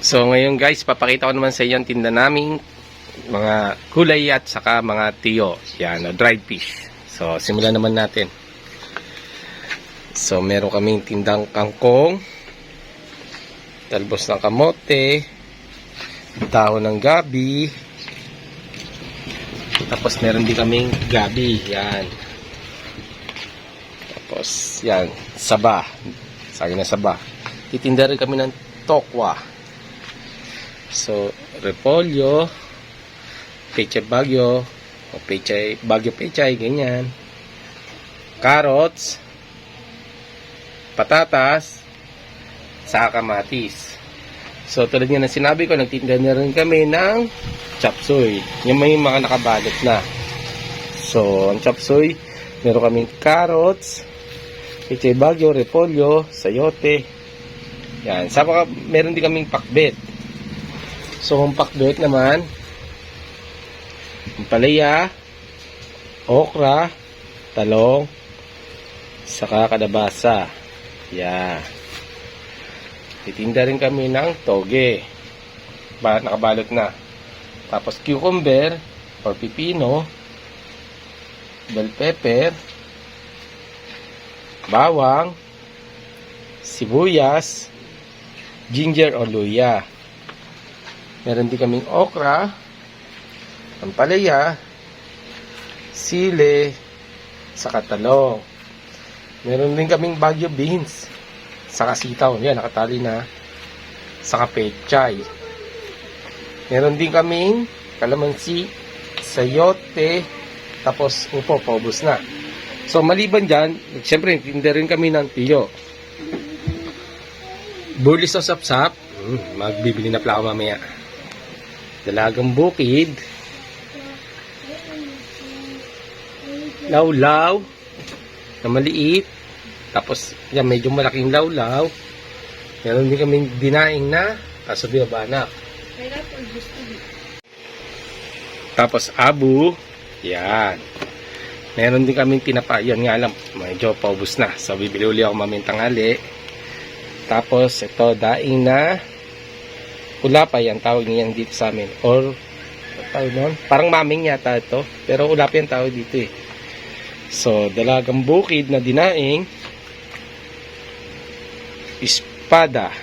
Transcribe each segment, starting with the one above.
So ngayon guys, papakita ko naman sa inyo ang tinda naming mga kulay at saka mga tiyo. Yan, o, dried fish. So simulan naman natin. So meron kaming tindang kangkong, talbos ng kamote, dahon ng gabi, tapos meron din kaming gabi. Yan. Tapos yan, saba. Saging na saba. Titinda rin kami ng tokwa. So, repolyo, peche bagyo, o peche, bagyo pechay, ganyan. Carrots, patatas, saka kamatis. So, tulad nga ng sinabi ko, nagtinda na rin kami ng chapsuy. Yung may mga nakabalot na. So, ang chapsuy, meron kaming carrots, peche bagyo, repolyo, sayote. Yan. Saka meron din kaming pakbet. So, ang pakbet naman, palaya, okra, talong, saka kadabasa. Yeah. Titinda rin kami ng toge. Ba, nakabalot na. Tapos cucumber, or pipino, bell pepper, bawang, sibuyas, ginger o luya. Meron din kaming okra, ampalaya, sile, saka talong. Meron din kaming bagyo beans, saka sitaw. Yan, nakatali na. Saka pechay. Meron din kaming kalamansi, sayote, tapos upo, paubos na. So, maliban dyan, siyempre, tinda rin kami ng tiyo. Burlis o sapsap, hmm, magbibili na pala ako mamaya. Dalagang bukid, lawlaw, na maliit, tapos, yan, medyo malaking lawlaw. Meron din kaming dinaing na, kaso binabanak. Tapos, abu, yan. Meron din kaming tinapa. Yan nga lang, medyo paubos na. So, bibili uli ako mamayang tanghali. Tapos, ito, daing na ulapa yan, tawag niyan dito sa amin. Or, tawag nun? Parang maming yata ito. Pero ulapa yan tawag dito eh. So, dalagang bukid na dinaing. Espada.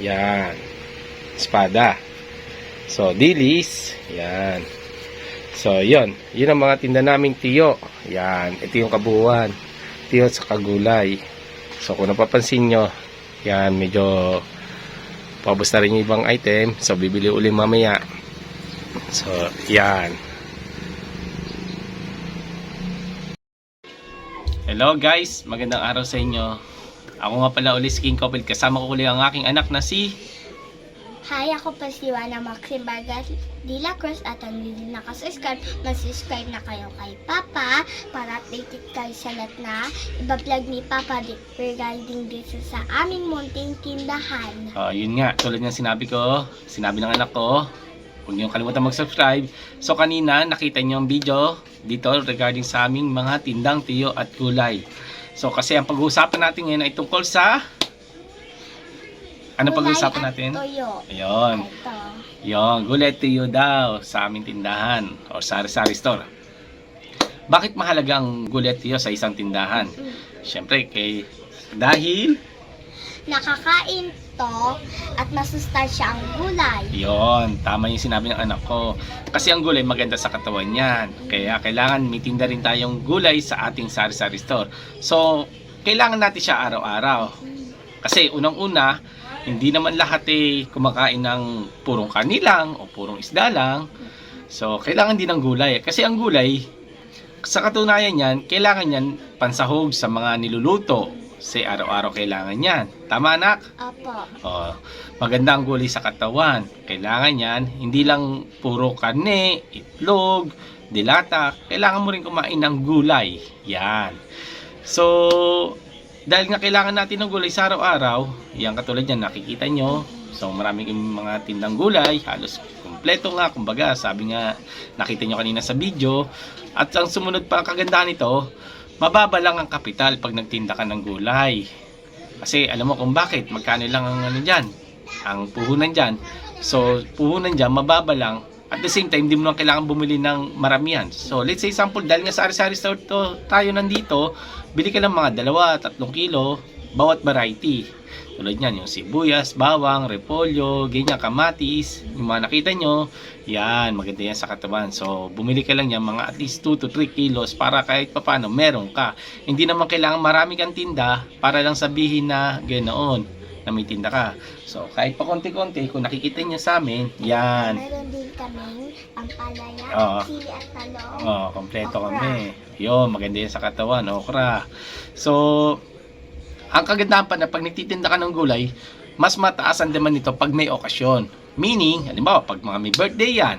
Yan. Espada. So, dilis. Yan. So, yun. Yun ang mga tinda naming tiyo. Yan. Ito yung kabuuan. Tiyo sa kagulay. So, kung napapansin nyo, yan, medyo paubos na rin yung ibang item. So, bibili uli mamaya. So, yan. Hello guys, magandang araw sa inyo. Ako nga pala uli si King Couple. Kasama ko uli ang aking anak na si Hi, ako pa si Juana Maxim Vargas de la Cruz at ang hindi nakasubscribe, mag-subscribe na kayo kay Papa para updated kayo sa lahat na iba-vlog ni Papa di- regarding dito sa aming munting tindahan. Ah, yun nga, tulad ng sinabi ko, sinabi ng anak ko, huwag niyo kalimutan mag-subscribe. So kanina, nakita niyo ang video dito regarding sa aming mga tindang tiyo at gulay. So kasi ang pag-uusapan natin ngayon ay tungkol sa... Ano pag-uusapan at natin? Toyo. Ayun, Ito. yung gulay at tiyo daw sa aming tindahan o sari-sari store. Bakit mahalaga ang gulay at tiyo sa isang tindahan? Mm. Siyempre, kay dahil Nakakain to at masustansya ang gulay. Yon, tama yung sinabi ng anak ko. Kasi ang gulay maganda sa katawan yan. Kaya kailangan may tinda rin tayong gulay sa ating sari-sari store. So, kailangan natin siya araw-araw. Kasi unang-una, hindi naman lahat eh kumakain ng purong kanilang o purong isda lang. So, kailangan din ng gulay. Kasi ang gulay, sa katunayan yan, kailangan yan pansahog sa mga niluluto. Kasi araw-araw kailangan yan. Tama anak? Opo. Oh, maganda ang gulay sa katawan. Kailangan yan, hindi lang puro karne, itlog, dilata. Kailangan mo rin kumain ng gulay. Yan. So, dahil nga kailangan natin ng gulay sa araw-araw, yan katulad yan, nakikita nyo. So, maraming mga tindang gulay, halos kumpleto nga, kumbaga, sabi nga, nakita nyo kanina sa video. At ang sumunod pa kagandahan nito, mababa lang ang kapital pag nagtinda ka ng gulay. Kasi alam mo kung bakit, magkano lang ang ano dyan, ang puhunan dyan. So, puhunan dyan, mababa lang. At the same time, hindi mo lang kailangan bumili ng maramihan. So, let's say example, dahil nga sa Ari-Sari Store to, tayo nandito, bili ka ng mga dalawa, tatlong kilo, bawat variety. Tulad niyan, yung sibuyas, bawang, repolyo, ganyan, kamatis, yung mga nakita nyo, yan, maganda yan sa katawan. So, bumili ka lang yan, mga at least 2 to 3 kilos para kahit papano, meron ka. Hindi naman kailangan marami kang tinda para lang sabihin na ganoon na may tinda ka. So, kahit pa konti-konti, kung nakikita niyo sa amin, yan. Meron din kaming pampalaya, Oo. sili at talong. Oh, kompleto Okra. kami. Yo, maganda yan sa katawan, okra. So, ang kagandahan pa na pag nagtitinda ka ng gulay, mas mataas ang demand nito pag may okasyon. Meaning, halimbawa, pag mga may birthday yan,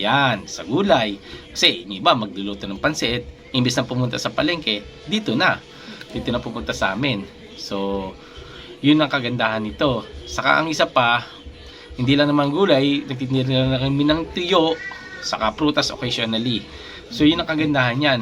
yan, sa gulay. Kasi, yung iba, magluluto ng pansit, imbis na pumunta sa palengke, dito na. Dito na pupunta sa amin. So, yun ang kagandahan nito. Saka ang isa pa, hindi lang naman gulay, nagtitinda na kami ng tuyo, saka prutas occasionally. So, yun ang kagandahan yan.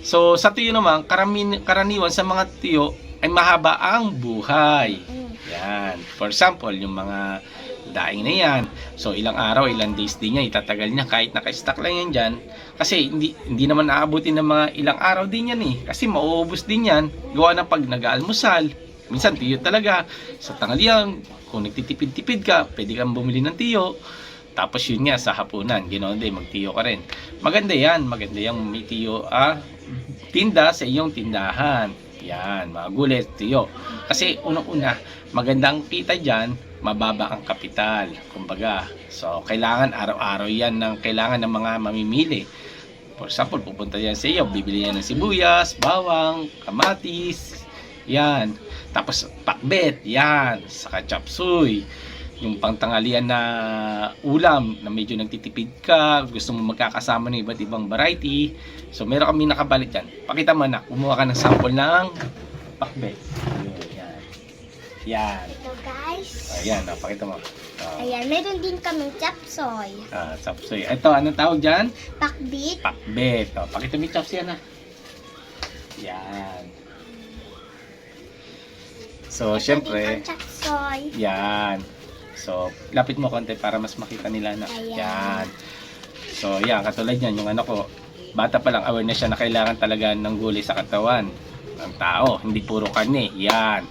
So, sa tuyo naman, karami, karaniwan sa mga tuyo ay mahaba ang buhay. Yan. For example, yung mga daing na yan. So, ilang araw, ilang days din niya, itatagal niya kahit naka-stock lang yan dyan. Kasi hindi, hindi naman aabutin ng mga ilang araw din yan eh. Kasi mauubos din yan. Gawa ng pag nag-aalmusal. Minsan, tiyo talaga. Sa tanghalian, kung nagtitipid-tipid ka, pwede kang bumili ng tiyo. Tapos yun nga, sa hapunan, ganoon din, magtiyo ka rin. Maganda yan, maganda yung may tiyo, ah, tinda sa iyong tindahan. Yan, mga gulay, tiyo. Kasi unang-una, magandang kita dyan, mababa ang kapital. Kumbaga, so kailangan araw-araw yan ng kailangan ng mga mamimili. For example, pupunta yan sa iyo, bibili yan ng sibuyas, bawang, kamatis, yan. Tapos pakbet, yan, saka chapsuy. Yung pangtangalian na ulam na medyo nagtitipid ka, gusto mo magkakasama ng iba't ibang variety. So meron kami nakabalit yan. Pakita mo na, kumuha ka ng sample ng pakbet. Yan. Yan. Ito guys. Ayan, oh, pakita mo. Oh, Ayan, meron din kaming chapsoy. ah, chapsuy. Ito, anong tawag dyan? Pakbit. Pakbet. Oh, pakita mo yung chapsuy yan ah. Yan. So, syempre, chapsoy. yan. So, lapit mo konti para mas makita nila na. Ayan. Yan. So, yan, katulad yan, yung ano ko, bata pa lang aware na siya na kailangan talaga ng gulay sa katawan ng tao, hindi puro karne. Yan.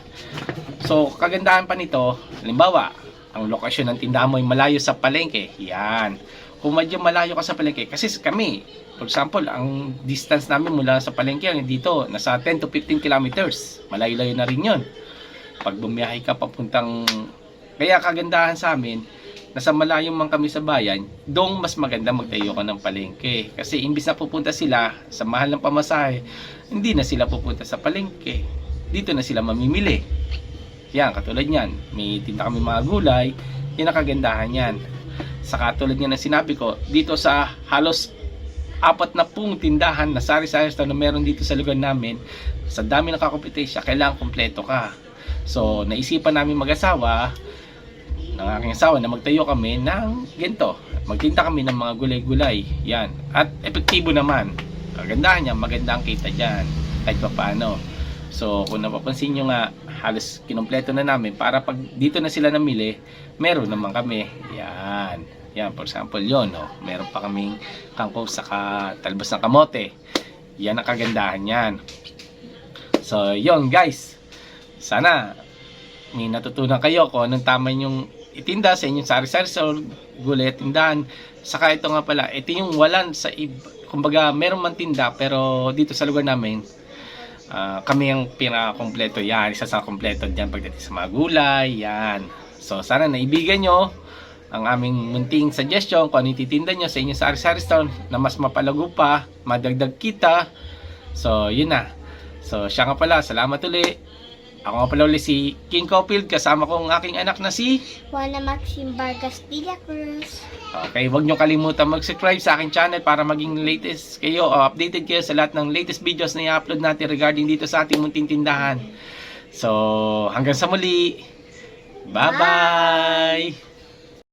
So, kagandahan pa nito, halimbawa, ang lokasyon ng tindahan mo ay malayo sa palengke. Yan. Kung medyo malayo ka sa palengke, kasi kami, for example, ang distance namin mula sa palengke hanggang dito, nasa 10 to 15 kilometers. Malayo-layo na rin yun. Pag bumiyahe ka papuntang, kaya kagandahan sa amin, nasa malayo man kami sa bayan, dong mas maganda magtayo ka ng palengke. Kasi imbis na pupunta sila sa mahal ng pamasahe, hindi na sila pupunta sa palengke. Dito na sila mamimili. Yan, katulad yan. May tinda kami mga gulay, yan kagandahan yan. Sa katulad nga ng sinabi ko, dito sa halos apat na pung tindahan na sari-sari na meron dito sa lugar namin, sa dami ng kakompetensya, kailangan kompleto ka. So, naisipan namin mag-asawa, ng aking asawa na magtayo kami ng gento. Magtinda kami ng mga gulay-gulay. Yan. At epektibo naman. Kagandahan niya, maganda ang kita dyan. Kahit pa paano. So, kung napapansin nyo nga, halos kinumpleto na namin para pag dito na sila namili, meron naman kami. Yan. Yan, for example, yon no? Meron pa kaming kangkong saka talbos ng kamote. Yan ang kagandahan yan. So, yon guys. Sana may natutunan kayo kung anong tama yung itinda sa inyong sari-sari sa gulay tindahan. Saka ito nga pala, ito yung walan sa ib- kumbaga meron man tinda pero dito sa lugar namin ah, kami ang pinaka-kompleto yan. Isa sa kompleto dyan pagdating sa mga gulay, yan. So sana naibigan nyo ang aming munting suggestion kung ano yung titinda nyo sa inyong sari-sari store na mas mapalago pa, madagdag kita. So yun na. So siya nga pala, salamat uli. Ako nga pala uli si King Cofield kasama ko ang aking anak na si Juana Maxim Vargas de la Cruz. Okay, huwag nyo kalimutan mag-subscribe sa aking channel para maging latest kayo o updated kayo sa lahat ng latest videos na i-upload natin regarding dito sa ating munting tindahan. So, hanggang sa muli. Bye-bye!